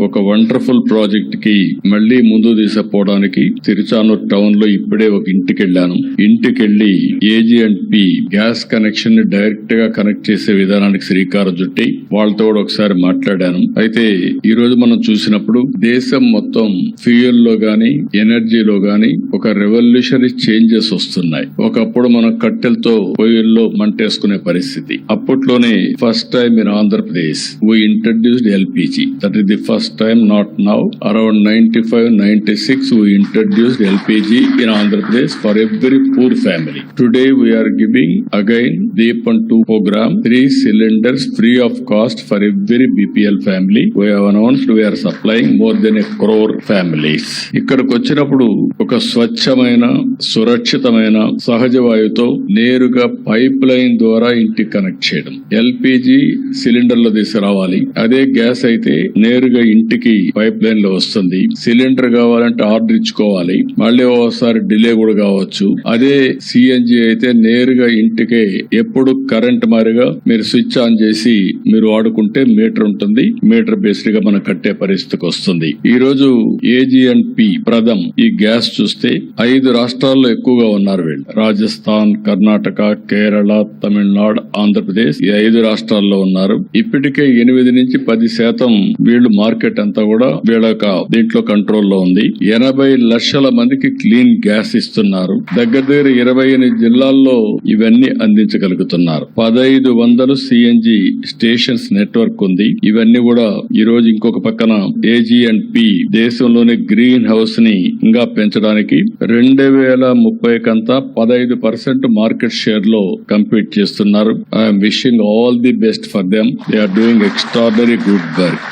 ఒక వండర్ఫుల్ ప్రాజెక్ట్కి మళ్ళీ ముందు తీసుకుపోవడానికి తిరుచానూర్ టౌన్లో ఇప్పుడే ఒక ఇంటికి వెళ్ళాను ఇంటికి వెళ్ళి ఏజీ అండ్ పి గ్యాస్ కనెక్షన్ని డైరెక్ట్గా కనెక్ట్ చేసే విధానానికి శ్రీకారం చుట్టి వాళ్ళతో కూడా ఒకసారి మాట్లాడాను. అయితే ఈ రోజు మనం చూసినప్పుడు దేశం మొత్తం ఫ్యూయల్లో గాని ఎనర్జీలో గాని ఒక రెవల్యూషనరీ చేంజెస్ వస్తున్నాయి. ఒకప్పుడు మనం కట్టెలతో పొయ్యిల్లో మంటేసుకునే పరిస్థితి. అప్పట్లోనే first time in Andhra Pradesh we introduced LPG that is the first first time not now around ninety five ninety six we introduced LPG in Andhra Pradesh for every poor family today we're giving again Deepam two programme three cylinders free of cost for every BPL family we have announced we're supplying more than a crore families ఇక్కడికి వచ్చినప్పుడు ఒక స్వచ్ఛమైన సురక్షితమైన సహజ వాయువుతో నేరుగా pipe line ద్వారా ఇంటికి connect చేయడం. ఎల్పిజి సిలిండర్లో తీసుకురావాలి అదే గ్యాస్ అయితే నేరుగా ఇంటికి పైప్ లైన్లో వస్తుంది. సిలిండర్ కావాలంటే ఆర్డర్ ఇచ్చుకోవాలి. మళ్ళీ ఒకసారి డిలే కూడా కావచ్చు. అదే సిఎన్జి అయితే నేరుగా ఇంటికే ఎప్పుడు కరెంట్ మారిగా మీరు స్విచ్ ఆన్ చేసి మీరు వాడుకుంటే మీటర్ ఉంటుంది. మీటర్ బేస్డ్గా మనం కట్టే పరిస్థితికి వస్తుంది. ఈ రోజు ఏజీ పి ఈ గ్యాస్ చూస్తే ఐదు రాష్ట్రాల్లో ఎక్కువగా ఉన్నారు వీళ్ళు. రాజస్థాన్ కర్ణాటక కేరళ తమిళనాడు ఆంధ్రప్రదేశ్ ఈ ఐదు రాష్ట్రాల్లో ఉన్నారు. ఇప్పటికే ఎనిమిది నుంచి పది శాతం వీళ్ళు మార్కెట్ మార్కెట్ అంతా కూడా వీళ్ళ దీంట్లో దీంట్లో కంట్రోల్లో ఉంది. ఎనభై లక్షల మందికి క్లీన్ గ్యాస్ ఇస్తున్నారు. దగ్గర దగ్గర ఇరవై ఎనిమిది జిల్లాల్లో ఇవన్నీ అందించగలుగుతున్నారు. పదహైదు వందలు సిఎన్జి స్టేషన్స్ నెట్వర్క్ ఉంది. ఇవన్నీ కూడా ఈ రోజు ఇంకొక పక్కన ఏజీ అండ్ పి దేశంలోని గ్రీన్ హౌస్ని ఇంకా పెంచడానికి రెండు వేల ముప్పై కంతా పదహైదు పర్సెంట్ మార్కెట్ షేర్లో కంపీట్ చేస్తున్నారు. I'm wishing all the best for them. They are doing extraordinary good work.